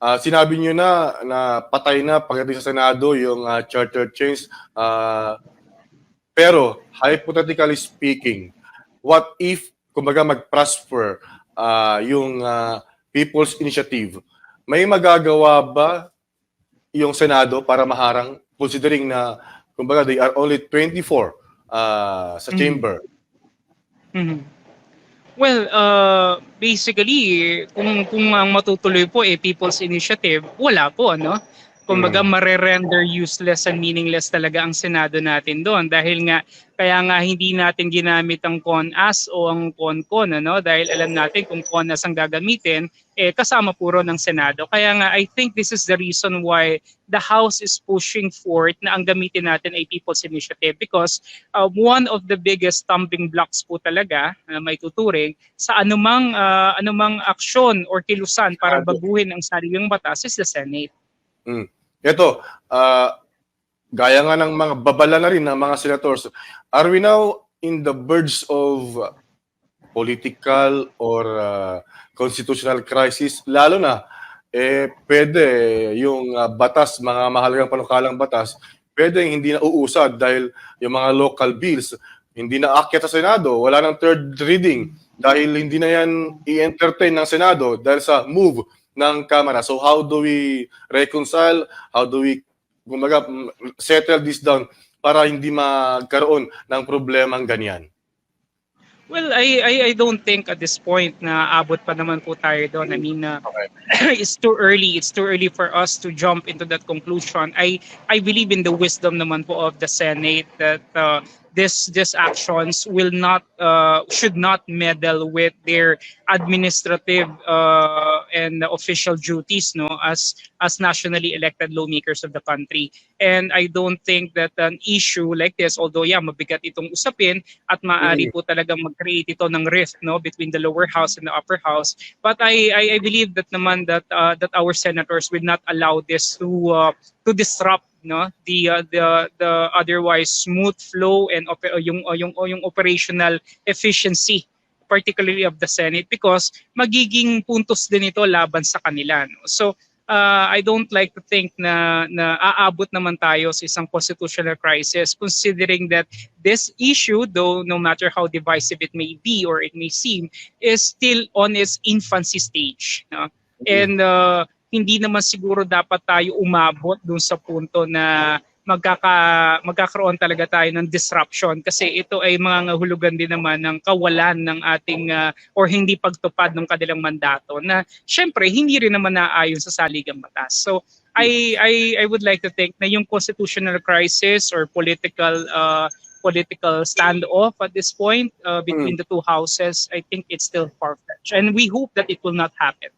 Ah, sinabi niyo na na patay na pagdating sa Senado yung ah, charter change. Ah, pero hypothetically speaking, what if kumbaga mag-prosper ah, yung ah, People's Initiative? May magagawa ba yung Senado para maharang considering na kumbaga they are only 24 ah, sa Mhm. chamber? Mhm. Well, uh, basically, kung, kung ang matutuloy po eh People's Initiative, wala po, ano? Kumbaga, marerender useless and meaningless talaga ang Senado natin doon. Dahil nga kaya nga hindi natin ginamit ang CONAS o ang CONCON ano? Dahil alam natin kung CONAS ang gagamitin eh kasama puro ng Senado. Kaya nga I think this is the reason why the House is pushing forth na ang gamitin natin ay People's Initiative because uh, one of the biggest stumbling blocks po talaga na may tuturing sa anumang uh, anumang aksyon or kilusan para baguhin ang sariling batas is the Senate. Ito, ah, gaya nga ng mga babala na rin ng mga senators, are we now in the verge of political or ah, constitutional crisis? Lalo na, eh, pwede yung ah, batas, mga mahalagang panukalang batas, pwede hindi na uusad dahil yung mga local bills, hindi na aakyat sa Senado, wala nang third reading dahil hindi na yan i-entertain ng Senado dahil sa move ng Kamara. So how do we reconcile? How do we kumbaga, settle this down para hindi magkaroon ng problemang ganyan? Well, I, I I don't think at this point na abot pa naman po tayo doon. I mean, uh, it's too early. It's too early for us to jump into that conclusion. I I believe in the wisdom naman po of the Senate that uh, this this actions will not uh, should not meddle with their administrative uh, and official duties no as as nationally elected lawmakers of the country. And I don't think that an issue like this although yeah mabigat itong usapin at maaari po talagang mag-create ito ng rift no between the lower house and the upper house. But I I, I believe that naman that uh, that our senators will not allow this to uh, to disrupt no the uh, the the otherwise smooth flow and op- uh, yung uh, yung uh, yung operational efficiency particularly of the Senate because magiging puntos din ito laban sa kanila no. So uh, I don't like to think na na aabot naman tayo sa isang constitutional crisis considering that this issue though no matter how divisive it may be or it may seem is still on its infancy stage no. And uh, hindi naman siguro dapat tayo umabot dun sa punto na magkaka magkakaroon talaga tayo ng disruption kasi ito ay mga hulugan din naman ng kawalan ng ating uh, or hindi pagtupad ng kanilang mandato na syempre hindi rin naman naayon sa saligang batas. So I I I would like to think na yung constitutional crisis or political uh, political standoff at this point uh, between the two houses, I think it's still far-fetched. And we hope that it will not happen.